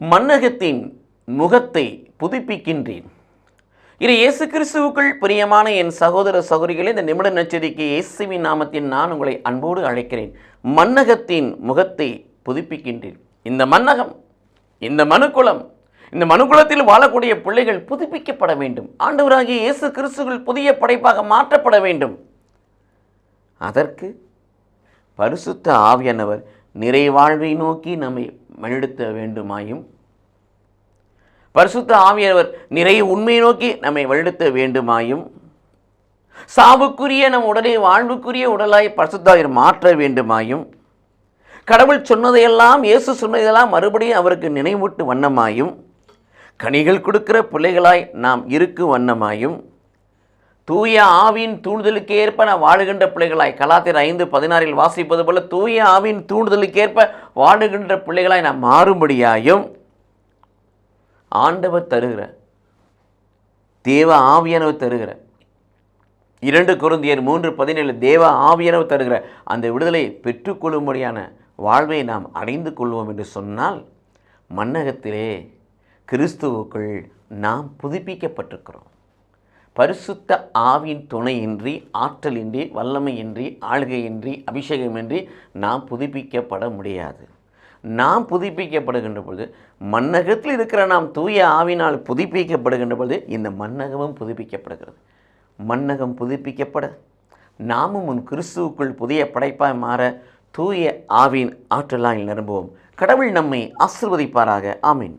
மன்னகத்தின் முகத்தை புதுப்பிக்கின்றேன். இது இயேசு கிறிஸ்துவுக்குள் பிரியமான என் சகோதர சகோதரிகளே இந்த நிமிட நச்சரிக்கை இயேசுவின் நாமத்தில் நான் உங்களை அன்போடு அழைக்கிறேன். மன்னகத்தின் முகத்தை புதுப்பிக்கின்றேன். இந்த மன்னகம் இந்த மனுக்குலம் இந்த மனுக்குலத்தில் வாழக்கூடிய பிள்ளைகள் புதுப்பிக்கப்பட வேண்டும். ஆண்டவராகிய இயேசு கிறிஸ்துகள் புதிய படைப்பாக மாற்றப்பட வேண்டும். அதற்கு பரிசுத்த ஆவியானவர் நிறைவாழ்வை நோக்கி நம்மை வழிநடத்த வேண்டுமாயும். பரிசுத்த ஆவியவர் நிறைய உண்மை நோக்கி நம்மை வழிநடத்த வேண்டுமாயும். சாவுக்குரிய நம் உடலை வாழ்வுக்குரிய உடலாய் பரிசுத்தாவியர் மாற்ற வேண்டுமாயும். கடவுள் சொன்னதையெல்லாம் இயேசு சொன்னதையெல்லாம் மறுபடியும் அவருக்கு நினைவூட்டு வண்ணமாயும். கனிகள் கொடுக்கிற பிள்ளைகளாய் நாம் இருக்கும் வண்ணமாயும். தூய ஆவியின் தூண்டுதலுக்கு ஏற்ப நான் வாழுகின்ற பிள்ளைகளாய் கலாத்திர ஐந்து பதினாறில் வாசிப்பது போல தூய ஆவியின் தூண்டுதலுக்கு ஏற்ப வாழுகின்ற பிள்ளைகளாய் நாம் மாறும்படியாயும் ஆண்டவர் தருகிற தேவ ஆவியானவர் தருகிற இரண்டு குருந்தியர் மூன்று பதினேழு தேவ ஆவியானவர் தருகிற அந்த விடுதலை பெற்றுக்கொள்ளும்படியான வாழ்வை நாம் அடைந்து கொள்வோம் என்று சொன்னால் மன்னகத்திலே கிறிஸ்துவுக்குள் நாம் புதுப்பிக்கப்பட்டிருக்கிறோம். பரிசுத்த ஆவின் துணையின்றி ஆற்றலின்றி வல்லமையின்றி ஆளுகையின்றி அபிஷேகமின்றி நாம் புதுப்பிக்கப்பட முடியாது. நாம் புதுப்பிக்கப்படுகின்ற பொழுது மன்னகத்தில் இருக்கிற நாம் தூய ஆவினால் புதுப்பிக்கப்படுகின்ற பொழுது இந்த மன்னகமும் புதுப்பிக்கப்படுகிறது. மன்னகம் புதுப்பிக்கப்பட நாமும் உன் கிறிஸ்துவுக்குள் புதிய படைப்பாய் மாற தூய ஆவின் ஆற்றலாய் நிரம்புவோம். கடவுள் நம்மை ஆசிர்வதிப்பாராக. ஆமீன்.